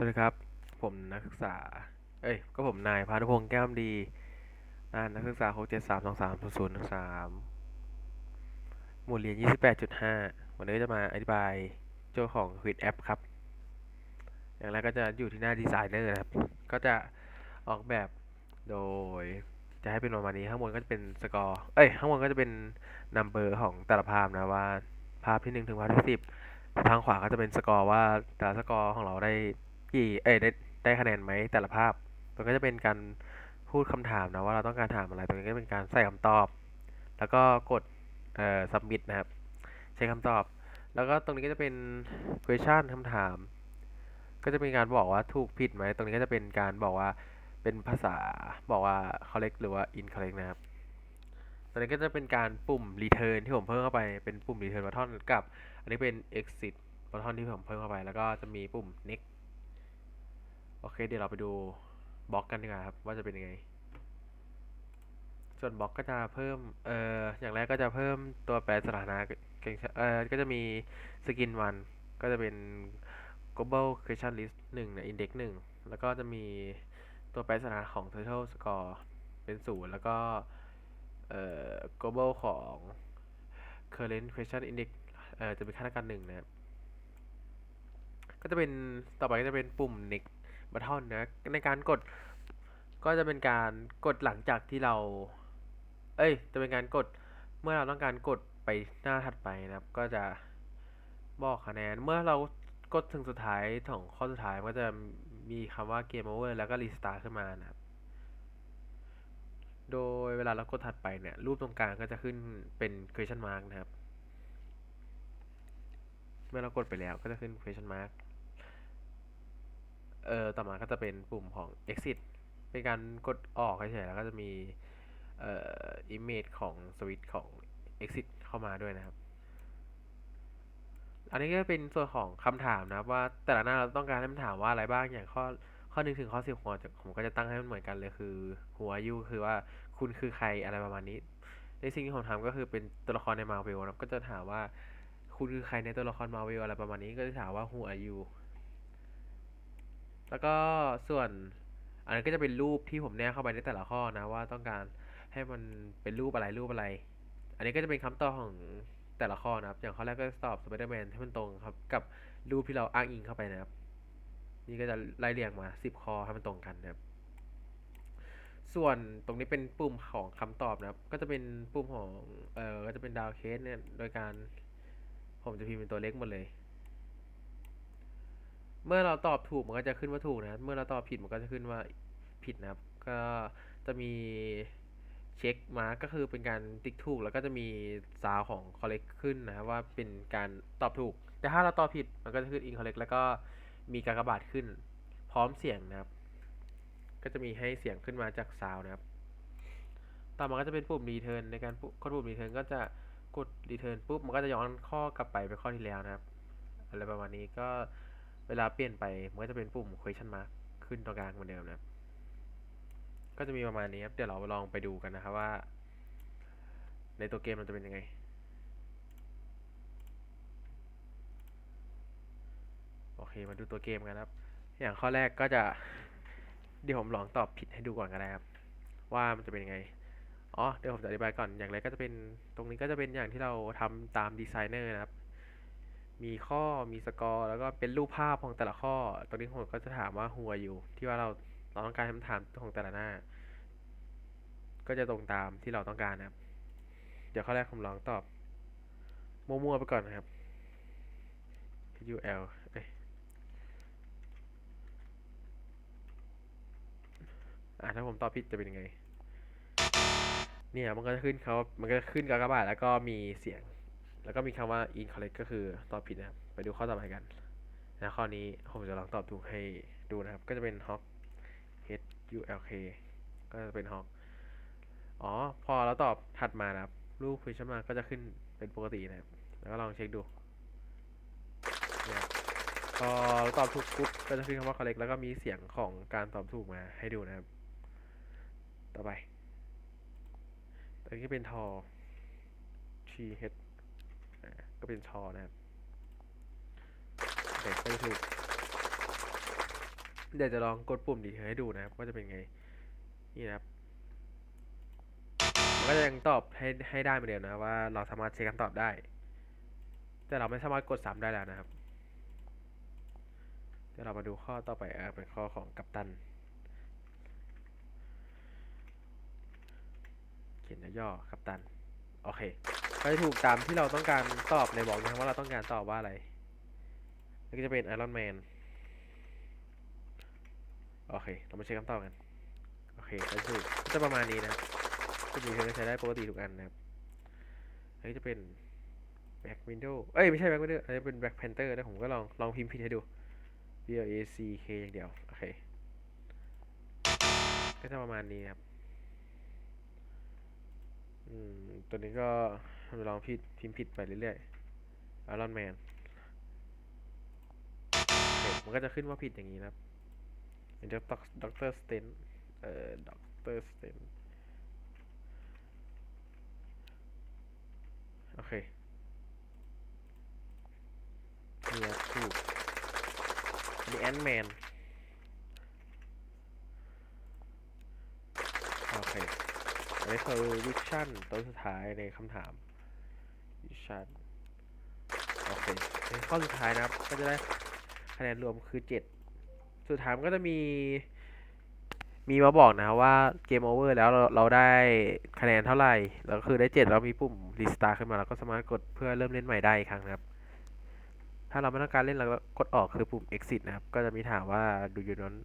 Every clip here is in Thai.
สวัสดีครับ ผมนักศึกษา เอ้ย ก็ผมนายพานุพงษ์แก้มดีอ่านักศึกษาหกเจ็ดสามสองสามศูนย์หนึ่งสามหมวดเรียนยี่สิบแปดจุดห้าวันนี้จะมาอธิบายโจทย์ของ Quid App ครับ อย่างแรกก็จะอยู่ที่หน้าดีไซเนอร์นะครับ ก็จะออกแบบโดย จะให้เป็นประมาณนี้ ข้างบนก็จะเป็นสกอร์ เอ้ย ข้างบนก็จะเป็นนัมเบอร์ของแต่ละภาพนะว่า ภาพที่หนึ่งถึงภาพที่สิบทางขวาก็จะเป็นสกอร์ว่าแต่ละสกอร์ของเราได้ กี่เอ้ยได้ได้คะแนนไหมแต่ละภาพตรงนี้ก็จะเป็นการพูดคำถามนะว่าเราต้องการถามอะไรตรงนี้ก็เป็นการใส่คำตอบ แล้วก็กดเอ่อ submit นะครับ ใช้คำตอบ แล้วก็ตรงนี้ก็จะเป็น question คำถาม ก็จะเป็นการบอกว่าถูกผิดไหมตรงนี้ก็จะเป็นการบอกว่าเป็นภาษาบอกว่า correct หรือว่า incorrect นะครับตอนนี้ก็จะเป็นการปุ่ม return ที่ผมเพิ่มเข้าไปเป็นปุ่ม return button กับ อันนี้เป็น exit button ที่ผมเพิ่มเข้าไป แล้วก็จะมีปุ่ม next โอเค เดี๋ยวเราไปดูบล็อกกันดีกว่าครับ ว่าจะเป็นยังไง ส่วนบล็อกก็จะเพิ่ม เอ่อ อย่างแรกก็จะเพิ่มตัวแปรสถานะเอ่อ ก็จะมี skin 1ก็จะเป็น global question list 1นะ index 1 แล้วก็จะมีตัวแปรสถานะของ total score เป็น 0 แล้วก็ เอ่อ global ของ current question index เอ่อ จะเป็นค่าเท่ากันหนึ่งนะครับ ก็จะเป็น ต่อไปก็จะเป็นปุ่ม next button นะ ในการกดก็จะเป็นการกดหลังจากที่เรา เอ้ย จะเป็นการกดเมื่อเราต้องการกดไปหน้าถัดไปนะครับ ก็จะบอกคะแนน เมื่อเรากดถึงสุดท้ายของข้อสุดท้ายมันก็จะมีคำว่า game over แล้วก็ restart ขึ้นมานะครับ โดยเวลาเรากดถัดไปเนี่ย รูปตรงกลางก็จะขึ้นเป็น question mark นะครับ เมื่อเรากดไปแล้วก็จะขึ้น question mark เออต่อมาก็จะเป็นปุ่มของ exit เป็นการกดออกเฉยๆแล้วก็จะมีเอ่อ image ของ switch ของ exit เข้ามาด้วยนะครับ อันนี้ก็เป็นส่วนของคำถามนะครับว่าแต่ละหน้าเราต้องการให้มันถามว่าอะไรบ้างอย่างข้อข้อหนึ่งถึงข้อสิบผมจะผมก็จะตั้งให้มันเหมือนกันเลยคือ หัวยูคือว่าคุณคือใครอะไรประมาณนี้ ในสิ่งที่ผมทำก็คือเป็นตัวละครในมาเวลนะก็จะถามว่าคุณคือใครในตัวละครมาเวลอะไรประมาณนี้ก็จะถามว่า who are you แล้วก็ส่วนอันนั้นก็จะเป็นรูปที่ผมแนบเข้าไปในแต่ละข้อนะว่าต้องการให้มันเป็นรูปอะไรรูปอะไร อันนี้ก็จะเป็นคำตอบของแต่ละข้อนะครับ อย่างข้อแรกก็จะตอบสไปเดอร์แมนให้มันตรงครับ กับรูปที่เราอ้างอิงเข้าไปนะครับ นี่ก็จะไล่เรียงมาสิบข้อให้มันตรงกันนะครับ ส่วนตรงนี้เป็นปุ่มของคำตอบนะครับ ก็จะเป็นปุ่มของ เอ่อ ก็จะเป็นดาวเคสเนี่ย โดยการผมจะพิมพ์เป็นตัวเล็กหมดเลย เมื่อเราตอบถูกมันก็จะขึ้นว่าถูกนะ เมื่อเราตอบผิดมันก็จะขึ้นว่าผิดนะครับ ก็จะมีเช็คมาก็คือเป็นการติ๊กถูก แล้วก็จะมีซาวของ correct ขึ้นนะว่าเป็นการตอบถูก แต่ถ้าเราตอบผิดมันก็จะขึ้น incorrect แล้วก็มีกากระบาทขึ้น พร้อมเสียงนะครับ ก็จะมีให้เสียงขึ้นมาจากซาวนะครับ ต่อมาก็จะเป็นปุ่ม return ในการกดปุ่ม return ก็จะกด return ปุ๊บมันก็จะย้อนข้อกลับไปไปข้อที่แล้วนะครับอะไรประมาณนี้ก็ เวลาเปลี่ยนไปมันก็จะเป็นปุ่ม question mark ขึ้นตรงกลางเหมือนเดิมนะก็จะมีประมาณนี้ครับ เดี๋ยวเราลองไปดูกันนะครับว่า ในตัวเกมมันจะเป็นยังไง โอเค มาดูตัวเกมกันครับ อย่างข้อแรกก็จะ เดี๋ยวผมลองตอบผิดให้ดูก่อนก็ได้ครับ ว่ามันจะเป็นยังไง อ๋อ เดี๋ยวผมจะอธิบายก่อน อย่างแรกก็จะเป็น ตรงนี้ก็จะเป็นอย่างที่เราทำตามดีไซเนอร์นะครับ มีข้อมีสกอร์ แล้วก็เป็นรูปภาพของแต่ละข้อ ตรงนี้ผมก็จะถามว่า who are you ที่ว่าเราเราต้องการคำถามของแต่ละหน้า ก็จะตรงตามที่เราต้องการนะครับ เดี๋ยวข้อแรกผมลองตอบ มั่วๆไปก่อนนะครับ U L เอ้ยอะถ้าผมตอบผิดจะเป็นยังไง เนี่ยมันก็จะขึ้นเขามันก็ขึ้นกากบาทแล้วก็มีเสียง แล้วก็มีคำว่า incorrect ก็คือตอบผิดนะครับ ไปดูข้อต่อไปกันนะข้อนี้ผมจะลองตอบถูกให้ดูนะครับ ก็จะเป็น hawk h u l k ก็จะเป็น hawk อ๋อ พอเราตอบถัดมานะครับ รูป question mark ก็จะขึ้นเป็นปกตินะครับ แล้วก็ลองเช็คดูพอเราตอบถูกปุ๊บก็จะขึ้นคำว่า correct แล้วก็มีเสียงของการตอบถูกมาให้ดูนะครับ ต่อไปอันนี้เป็นทอ t h ก็เป็นชอนะครับโอเคก็ถูกเดี๋ยวจะลองกดปุ่มดีเทลให้ดูนะครับว่าจะเป็นไง นี่นะครับก็จะยังตอบให้ให้ได้เหมือนเดิมนะว่าเราสามารถเช็คคำตอบได้ แต่เราไม่สามารถกดซ้ำได้แล้วนะครับเดี๋ยวเรามาดูข้อต่อไปอะเป็นข้อของกัปตัน เขียนย่อๆกัปตัน โอเคก็จะถูกตามที่เราต้องการตอบในบอกนะครับว่าเราต้องการตอบว่าอะไรนี่ก็จะเป็นไอรอนแมนโอเค เรามาเช็คคำตอบกัน โอเคก็ถูกก็จะประมาณนี้นะก็มีเพื่อนใช้ได้ปกติทุกอันนะครับอันนี้จะเป็น Black Window เอ้ย ไม่ใช่ Black Window อันนี้เป็น Black Panther นะผมก็ลอง ลองพิมพ์ผิดให้ดู B L A C K อย่างเดียว โอเค ก็จะประมาณนี้ครับ อืม ตัวนี้ก็ลองพิมพ์พิมพ์ผิดไปเรื่อยๆ Iron Man โอเคมันก็จะขึ้นว่าผิดอย่างนี้นะครับเป็นด็อกด็อกเตอร์สเตนเอ่อด็อกเตอร์สเตนโอเคนี่ครับถูกมีแอนแมนโอเค อันนี้คือวิชั่นตัวสุดท้ายในคำถามวิชั่นโอเคข้อสุดท้ายนะครับ ก็จะได้คะแนนรวมคือเจ็ดสุดท้ายก็จะมี มีมาบอกนะว่าเกมโอเวอร์แล้วเราเราได้คะแนนเท่าไหร่ แล้วก็คือได้เจ็ดแล้วมีปุ่มรีสตาร์ขึ้นมา แล้วก็สามารถกดเพื่อเริ่มเล่นใหม่ได้อีกครั้งนะครับ ถ้าเราไม่ต้องการเล่นเราก็กดออกคือปุ่ม exit นะครับ ก็จะมีถามว่า do you want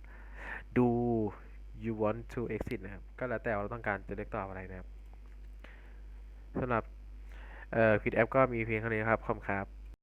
do you want to exit นะครับ ก็แล้วแต่ว่าเราต้องการจะเลือกตอบอะไรนะครับสำหรับเอ่อฟก็มีเพียงเท่านี้ครับขอบคุณครับ